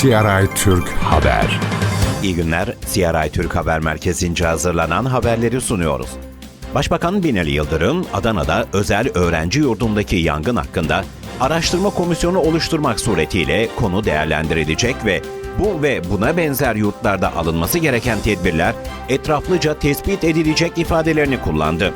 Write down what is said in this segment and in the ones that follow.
CRI Türk Haber. İyi günler. CRI Türk Haber Merkezi'nce hazırlanan haberleri sunuyoruz. Başbakan Binali Yıldırım, Adana'da özel öğrenci yurdundaki yangın hakkında araştırma komisyonu oluşturmak suretiyle konu değerlendirilecek ve bu ve buna benzer yurtlarda alınması gereken tedbirler etraflıca tespit edilecek ifadelerini kullandı.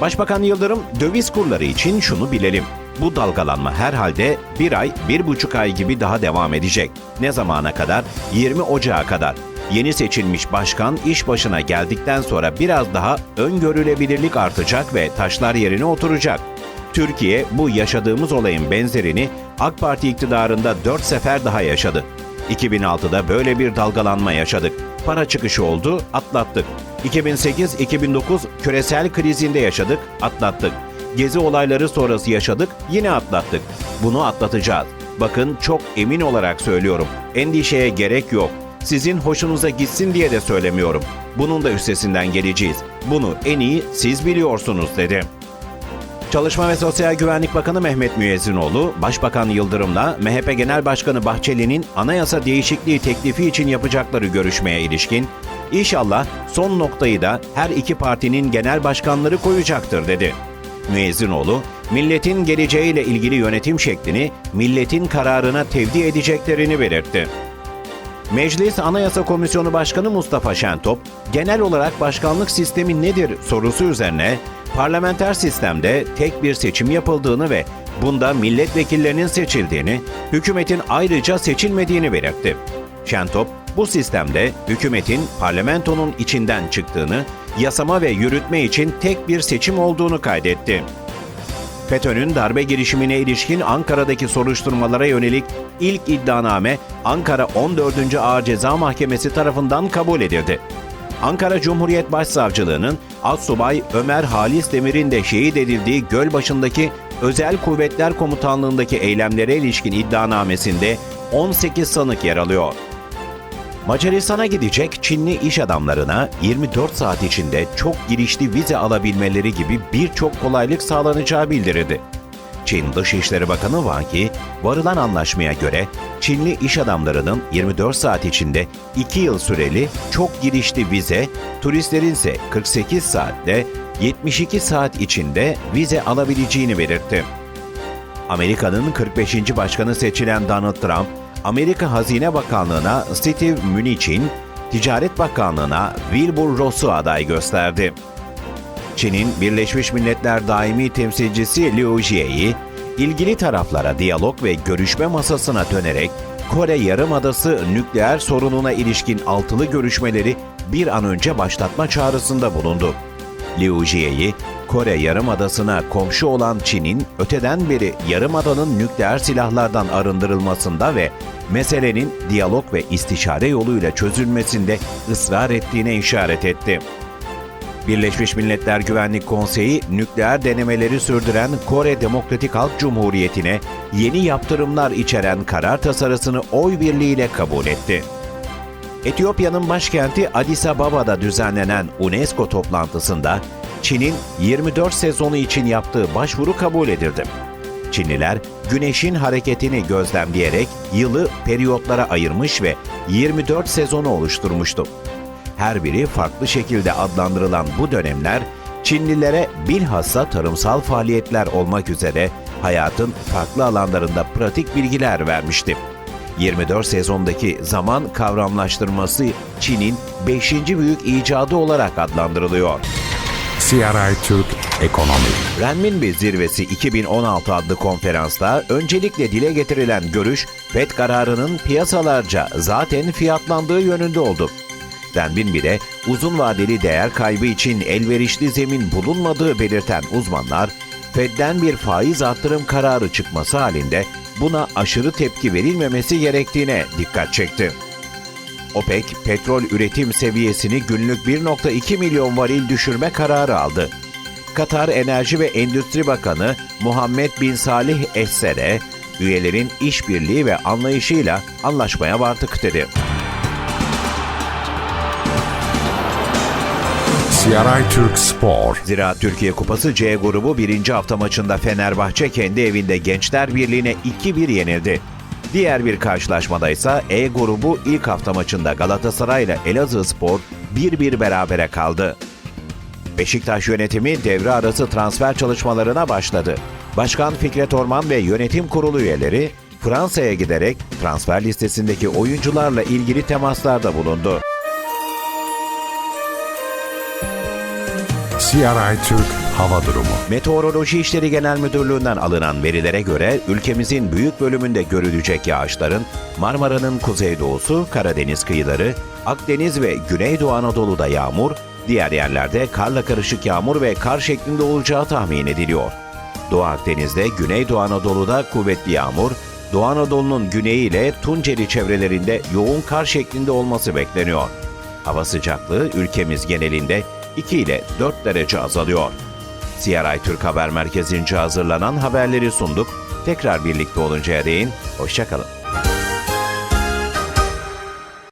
Başbakan Yıldırım döviz kurları için şunu bilelim. Bu dalgalanma herhalde bir ay, bir buçuk ay gibi daha devam edecek. Ne zamana kadar? 20 Ocağı kadar. Yeni seçilmiş başkan iş başına geldikten sonra biraz daha öngörülebilirlik artacak ve taşlar yerine oturacak. Türkiye bu yaşadığımız olayın benzerini AK Parti iktidarında 4 sefer daha yaşadı. 2006'da böyle bir dalgalanma yaşadık. Para çıkışı oldu, atlattık. 2008-2009 küresel krizinde yaşadık, atlattık. Gezi olayları sonrası yaşadık, yine atlattık. Bunu atlatacağız. Bakın çok emin olarak söylüyorum. Endişeye gerek yok. Sizin hoşunuza gitsin diye de söylemiyorum. Bunun da üstesinden geleceğiz. Bunu en iyi siz biliyorsunuz dedi. Çalışma ve Sosyal Güvenlik Bakanı Mehmet Müezzinoğlu, Başbakan Yıldırım'la MHP Genel Başkanı Bahçeli'nin anayasa değişikliği teklifi için yapacakları görüşmeye ilişkin, İnşallah son noktayı da her iki partinin genel başkanları koyacaktır dedi. Müezzinoğlu, milletin geleceğiyle ilgili yönetim şeklini milletin kararına tevdi edeceklerini belirtti. Meclis Anayasa Komisyonu Başkanı Mustafa Şentop, genel olarak başkanlık sistemi nedir sorusu üzerine parlamenter sistemde tek bir seçim yapıldığını ve bunda milletvekillerinin seçildiğini, hükümetin ayrıca seçilmediğini belirtti. Şentop, bu sistemde hükümetin parlamentonun içinden çıktığını, yasama ve yürütme için tek bir seçim olduğunu kaydetti. FETÖ'nün darbe girişimine ilişkin Ankara'daki soruşturmalara yönelik ilk iddianame Ankara 14. Ağır Ceza Mahkemesi tarafından kabul edildi. Ankara Cumhuriyet Başsavcılığı'nın Assubay Ömer Halis Demir'in de şehit edildiği Gölbaşı'ndaki Özel Kuvvetler Komutanlığı'ndaki eylemlere ilişkin iddianamesinde 18 sanık yer alıyor. Macaristan'a gidecek Çinli iş adamlarına 24 saat içinde çok girişli vize alabilmeleri gibi birçok kolaylık sağlanacağı bildirildi. Çin Dışişleri Bakanı Wang Yi, varılan anlaşmaya göre Çinli iş adamlarının 24 saat içinde 2 yıl süreli çok girişli vize, turistlerin ise 48 saatte 72 saat içinde vize alabileceğini belirtti. Amerika'nın 45. başkanı seçilen Donald Trump, Amerika Hazine Bakanlığı'na Steve Mnuchin, Ticaret Bakanlığı'na Wilbur Ross'u aday gösterdi. Çin'in Birleşmiş Milletler daimi temsilcisi Liu Jie'yi ilgili taraflara diyalog ve görüşme masasına dönerek Kore Yarımadası nükleer sorununa ilişkin altılı görüşmeleri bir an önce başlatma çağrısında bulundu. Liu Jie'yi Kore Yarımadası'na komşu olan Çin'in öteden beri Yarımada'nın nükleer silahlardan arındırılmasında ve meselenin diyalog ve istişare yoluyla çözülmesinde ısrar ettiğine işaret etti. Birleşmiş Milletler Güvenlik Konseyi nükleer denemeleri sürdüren Kore Demokratik Halk Cumhuriyeti'ne yeni yaptırımlar içeren karar tasarısını oy birliğiyle kabul etti. Etiyopya'nın başkenti Addis Ababa'da düzenlenen UNESCO toplantısında Çin'in 24 sezonu için yaptığı başvuru kabul edildi. Çinliler güneşin hareketini gözlemleyerek yılı periyotlara ayırmış ve 24 sezonu oluşturmuştu. Her biri farklı şekilde adlandırılan bu dönemler Çinlilere bilhassa tarımsal faaliyetler olmak üzere hayatın farklı alanlarında pratik bilgiler vermişti. 24 sezondaki zaman kavramlaştırması Çin'in 5. büyük icadı olarak adlandırılıyor. CRI Türk Ekonomi. Renminbi Zirvesi 2016 adlı konferansta öncelikle dile getirilen görüş FED kararının piyasalarca zaten fiyatlandığı yönünde oldu. Renminbi'de uzun vadeli değer kaybı için elverişli zemin bulunmadığı belirten uzmanlar, Fed'den bir faiz arttırım kararı çıkması halinde buna aşırı tepki verilmemesi gerektiğine dikkat çekti. OPEC, petrol üretim seviyesini günlük 1.2 milyon varil düşürme kararı aldı. Katar Enerji ve Endüstri Bakanı Muhammed Bin Salih Es-Sere, üyelerin işbirliği ve anlayışıyla anlaşmaya vardık dedi. CRI Türk Spor. Zira Türkiye Kupası C grubu birinci hafta maçında Fenerbahçe kendi evinde Gençler Birliği'ne 2-1 yenildi. Diğer bir karşılaşmada ise E grubu ilk hafta maçında Galatasaray ile Elazığ Spor 1-1 berabere kaldı. Beşiktaş yönetimi devre arası transfer çalışmalarına başladı. Başkan Fikret Orman ve yönetim kurulu üyeleri Fransa'ya giderek transfer listesindeki oyuncularla ilgili temaslarda bulundu. CRI Türk Hava Durumu Meteoroloji İşleri Genel Müdürlüğü'nden alınan verilere göre ülkemizin büyük bölümünde görülecek yağışların Marmara'nın kuzeydoğusu, Karadeniz kıyıları, Akdeniz ve Güneydoğu Anadolu'da yağmur, diğer yerlerde karla karışık yağmur ve kar şeklinde olacağı tahmin ediliyor. Doğu Akdeniz'de, Güneydoğu Anadolu'da kuvvetli yağmur, Doğu Anadolu'nun güneyi ile Tunceli çevrelerinde yoğun kar şeklinde olması bekleniyor. Hava sıcaklığı ülkemiz genelinde 2 ile 4 derece azalıyor. CRI Türk Haber Merkezi'nce hazırlanan haberleri sunduk. Tekrar birlikte oluncaya değin, hoşçakalın.